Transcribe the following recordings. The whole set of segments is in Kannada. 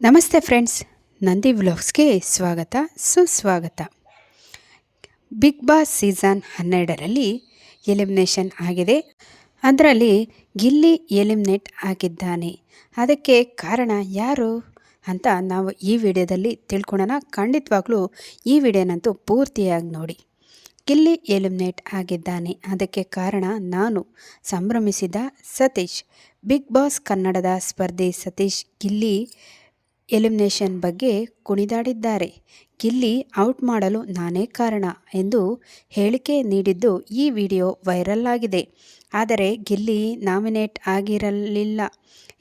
ನಮಸ್ತೆ ಫ್ರೆಂಡ್ಸ್, ನಂದಿ ವ್ಲಾಗ್ಸ್ಗೆ ಸ್ವಾಗತ, ಸುಸ್ವಾಗತ. ಬಿಗ್ ಬಾಸ್ ಸೀಸನ್ ಹನ್ನೆರಡರಲ್ಲಿ ಎಲಿಮಿನೇಷನ್ ಆಗಿದೆ. ಅದರಲ್ಲಿ ಗಿಲ್ಲಿ ಎಲಿಮಿನೇಟ್ ಆಗಿದ್ದಾನೆ. ಅದಕ್ಕೆ ಕಾರಣ ಯಾರು ಅಂತ ನಾವು ಈ ವಿಡಿಯೋದಲ್ಲಿ ತಿಳ್ಕೊಳ್ಳೋಣ ಖಂಡಿತವಾಗ್ಲೂ ಈ ವಿಡಿಯೋನಂತೂ ಪೂರ್ತಿಯಾಗಿ ನೋಡಿ. ಗಿಲ್ಲಿ ಎಲಿಮಿನೇಟ್ ಆಗಿದ್ದಾನೆ. ಅದಕ್ಕೆ ಕಾರಣ ನಾನು ಸಂಭ್ರಮಿಸಿದ ಸತೀಶ್. ಬಿಗ್ ಬಾಸ್ ಕನ್ನಡದ ಸ್ಪರ್ಧಿ ಸತೀಶ್ ಗಿಲ್ಲಿ ಎಲಿಮಿನೇಷನ್ ಬಗ್ಗೆ ಕುಣಿದಾಡಿದ್ದಾರೆ. ಗಿಲ್ಲಿ ಔಟ್ ಮಾಡಲು ನಾನೇ ಕಾರಣ ಎಂದು ಹೇಳಿಕೆ ನೀಡಿದ್ದು ಈ ವಿಡಿಯೋ ವೈರಲ್ ಆಗಿದೆ. ಆದರೆ ಗಿಲ್ಲಿ ನಾಮಿನೇಟ್ ಆಗಿರಲಿಲ್ಲ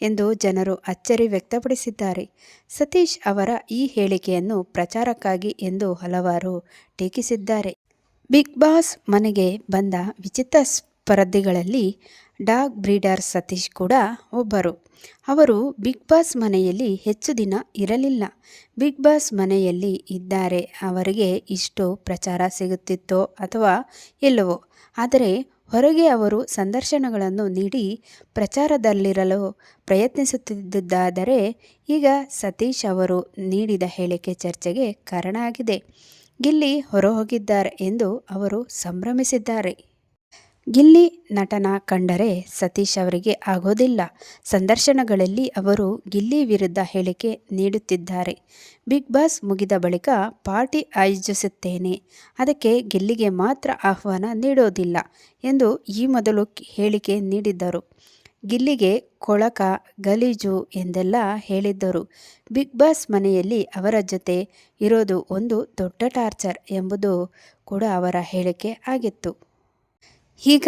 ಎಂದು ಜನರು ಅಚ್ಚರಿ ವ್ಯಕ್ತಪಡಿಸಿದ್ದಾರೆ. ಸತೀಶ್ ಅವರ ಈ ಹೇಳಿಕೆಯನ್ನು ಪ್ರಚಾರಕ್ಕಾಗಿ ಎಂದು ಹಲವಾರು ಟೀಕಿಸಿದ್ದಾರೆ. ಬಿಗ್ ಬಾಸ್ ಮನೆಗೆ ಬಂದ ವಿಚಿತ್ರ ಸ್ಪರ್ಧಿಗಳಲ್ಲಿ ಡಾಗ್ ಬ್ರೀಡರ್ ಸತೀಶ್ ಕೂಡ ಒಬ್ಬರು. ಅವರು ಬಿಗ್ ಬಾಸ್ ಮನೆಯಲ್ಲಿ ಹೆಚ್ಚು ದಿನ ಇರಲಿಲ್ಲ. ಬಿಗ್ ಬಾಸ್ ಮನೆಯಲ್ಲಿ ಇದ್ದಾರೆ. ಅವರಿಗೆ ಇಷ್ಟು ಪ್ರಚಾರ ಸಿಗುತ್ತಿತ್ತೋ ಅಥವಾ ಇಲ್ಲವೋ ಆದರೆ ಹೊರಗೆ ಅವರು ಸಂದರ್ಶನಗಳನ್ನು ನೀಡಿ ಪ್ರಚಾರದಲ್ಲಿರಲು ಪ್ರಯತ್ನಿಸುತ್ತಿದ್ದುದಾದರೆ ಈಗ ಸತೀಶ್ ಅವರು ನೀಡಿದ ಹೇಳಿಕೆ ಚರ್ಚೆಗೆ ಕಾರಣ ಆಗಿದೆ. ಗಿಲ್ಲಿ ಹೊರಹೋಗಿದ್ದಾರೆ ಎಂದು ಅವರು ಸಂಭ್ರಮಿಸಿದ್ದಾರೆ. ಗಿಲ್ಲಿ ನಟನ ಕಂಡರೆ ಸತೀಶ್ ಅವರಿಗೆ ಆಗೋದಿಲ್ಲ. ಸಂದರ್ಶನಗಳಲ್ಲಿ ಅವರು ಗಿಲ್ಲಿ ವಿರುದ್ಧ ಹೇಳಿಕೆ ನೀಡುತ್ತಿದ್ದಾರೆ. ಬಿಗ್ ಬಾಸ್ ಮುಗಿದ ಬಳಿಕ ಪಾರ್ಟಿ ಆಯೋಜಿಸುತ್ತೇನೆ. ಅದಕ್ಕೆ ಗಿಲ್ಲಿಗೆ ಮಾತ್ರ ಆಹ್ವಾನ ನೀಡೋದಿಲ್ಲ ಎಂದು ಈ ಮೊದಲು ಹೇಳಿಕೆ ನೀಡಿದ್ದರು. ಗಿಲ್ಲಿಗೆ ಕೊಳಕ, ಗಲೀಜು ಎಂದೆಲ್ಲ ಹೇಳಿದ್ದರು. ಬಿಗ್ ಬಾಸ್ ಮನೆಯಲ್ಲಿ ಅವರ ಜೊತೆ ಇರೋದು ಒಂದು ದೊಡ್ಡ ಟಾರ್ಚರ್ ಎಂಬುದು ಕೂಡ ಅವರ ಹೇಳಿಕೆ ಆಗಿತ್ತು. ಈಗ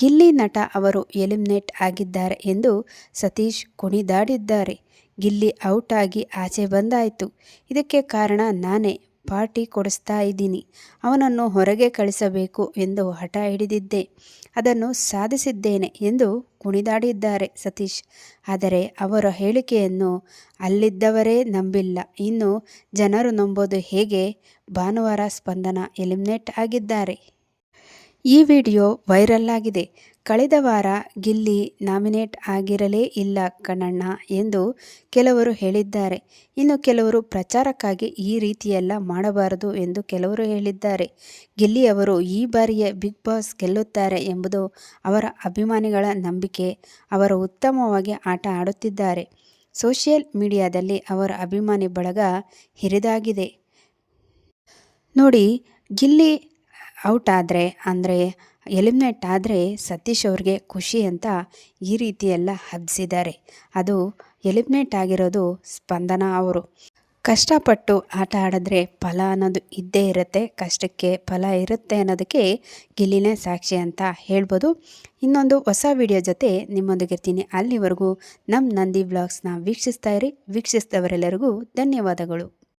ಗಿಲ್ಲಿ ನಟ ಅವರು ಎಲಿಮಿನೇಟ್ ಆಗಿದ್ದಾರೆ ಎಂದು ಸತೀಶ್ ಕುಣಿದಾಡಿದ್ದಾರೆ. ಗಿಲ್ಲಿ ಔಟ್ ಆಗಿ ಆಚೆ ಬಂದಾಯಿತು. ಇದಕ್ಕೆ ಕಾರಣ ನಾನೇ ಪಾರ್ಟಿ ಕೊಡಿಸ್ತಾ ಇದ್ದೀನಿ. ಅವನನ್ನು ಹೊರಗೆ ಕಳಿಸಬೇಕು ಎಂದು ಹಠ ಹಿಡಿದಿದ್ದೆ. ಅದನ್ನು ಸಾಧಿಸಿದ್ದೇನೆ ಎಂದು ಕುಣಿದಾಡಿದ್ದಾರೆ ಸತೀಶ್. ಆದರೆ ಅವರ ಹೇಳಿಕೆಯನ್ನು ಅಲ್ಲಿದ್ದವರೇ ನಂಬಿಲ್ಲ. ಇನ್ನು ಜನರು ನಂಬೋದು ಹೇಗೆ? ಭಾನುವಾರ ಸ್ಪಂದನ ಎಲಿಮಿನೇಟ್ ಆಗಿದ್ದಾರೆ. ಈ ವಿಡಿಯೋ ವೈರಲ್ ಆಗಿದೆ. ಕಳೆದ ವಾರ ಗಿಲ್ಲಿ ನಾಮಿನೇಟ್ ಆಗಿರಲೇ ಇಲ್ಲ ಕಣ್ಣಣ್ಣ ಎಂದು ಕೆಲವರು ಹೇಳಿದ್ದಾರೆ. ಇನ್ನು ಕೆಲವರು ಪ್ರಚಾರಕ್ಕಾಗಿ ಈ ರೀತಿಯೆಲ್ಲ ಮಾಡಬಾರದು ಎಂದು ಕೆಲವರು ಹೇಳಿದ್ದಾರೆ. ಗಿಲ್ಲಿ ಅವರು ಈ ಬಾರಿಯ ಬಿಗ್ ಬಾಸ್ ಗೆಲ್ಲುತ್ತಾರೆ ಎಂಬುದು ಅವರ ಅಭಿಮಾನಿಗಳ ನಂಬಿಕೆ. ಅವರು ಉತ್ತಮವಾಗಿ ಆಟ ಆಡುತ್ತಿದ್ದಾರೆ. ಸೋಷಿಯಲ್ ಮೀಡಿಯಾದಲ್ಲಿ ಅವರ ಅಭಿಮಾನಿ ಬಳಗ ಹಿರಿದಾಗಿದೆ. ನೋಡಿ, ಗಿಲ್ಲಿ ಔಟ್ ಆದರೆ, ಅಂದರೆ ಎಲಿಮಿನೇಟ್ ಆದರೆ ಸತೀಶ್ ಅವ್ರಿಗೆ ಖುಷಿ ಅಂತ ಈ ರೀತಿ ಎಲ್ಲ ಹಬ್ಬಿಸಿದ್ದಾರೆ ಅದು ಎಲಿಮಿನೇಟ್ ಆಗಿರೋದು ಸ್ಪಂದನ ಅವರು. ಕಷ್ಟಪಟ್ಟು ಆಟ ಆಡಿದ್ರೆ ಫಲ ಅನ್ನೋದು ಇದ್ದೇ ಇರುತ್ತೆ. ಕಷ್ಟಕ್ಕೆ ಫಲ ಇರುತ್ತೆ ಅನ್ನೋದಕ್ಕೆ ಗಿಲ್ಲಿನೇ ಸಾಕ್ಷಿ ಅಂತ ಹೇಳ್ಬೋದು. ಇನ್ನೊಂದು ಹೊಸ ವಿಡಿಯೋ ಜೊತೆ ನಿಮ್ಮೊಂದಿಗಿರ್ತೀನಿ ಅಲ್ಲಿವರೆಗೂ ನಮ್ಮ ನಂದಿ ವ್ಲಾಗ್ಸ್ನ ವೀಕ್ಷಿಸ್ತಾ ಇರಿ. ವೀಕ್ಷಿಸಿದವರೆಲ್ಲರಿಗೂ ಧನ್ಯವಾದಗಳು.